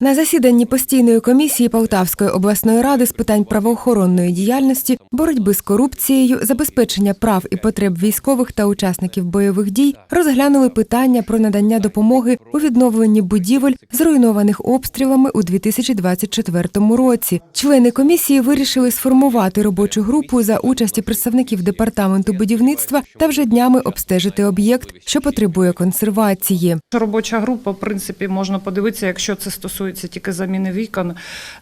На засіданні постійної комісії Полтавської обласної ради з питань правоохоронної діяльності, боротьби з корупцією, забезпечення прав і потреб військових та учасників бойових дій розглянули питання про надання допомоги у відновленні будівель, зруйнованих обстрілами у 2024 році. Члени комісії вирішили сформувати робочу групу за участі представників департаменту будівництва та вже днями обстежити об'єкт, що потребує консервації. Робоча група, в принципі, можна подивитися, якщо це стосується тільки заміни вікон,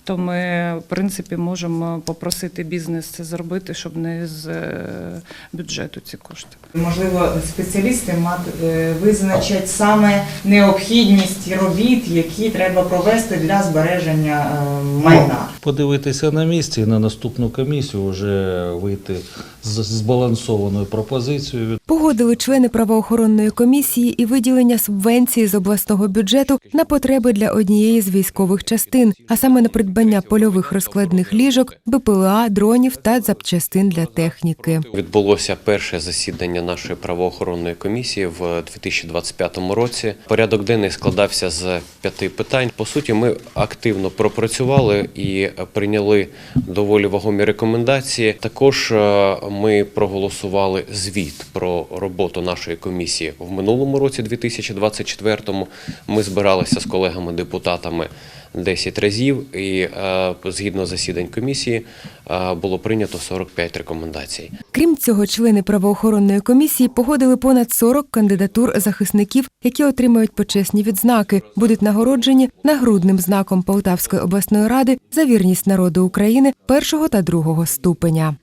то ми, в принципі, можемо попросити бізнес це зробити, щоб не з е, бюджету ці кошти. Можливо, спеціалісти мат- е, визначать саме необхідність робіт, які треба провести для збереження е, майна. подивитися на місці і на наступну комісію вже вийти з збалансованою пропозицією. Погодили члени правоохоронної комісії і виділення субвенції з обласного бюджету на потреби для однієї з військових частин, а саме на придбання польових розкладних ліжок, БПЛА, дронів та запчастин для техніки. Відбулося перше засідання нашої правоохоронної комісії в 2025 році. Порядок денний складався з п'яти питань. По суті, ми активно пропрацювали і прийняли доволі вагомі рекомендації. Також е, ми проголосували звіт про роботу нашої комісії в минулому році, 2024. Ми збиралися з колегами-депутатами 10 разів, і е, згідно засідань комісії е, було прийнято 45 рекомендацій. Крім цього, члени правоохоронної комісії погодили понад 40 кандидатур захисників, які отримають почесні відзнаки, будуть нагороджені нагрудним знаком Полтавської обласної ради за вірність народу України першого та другого ступеня.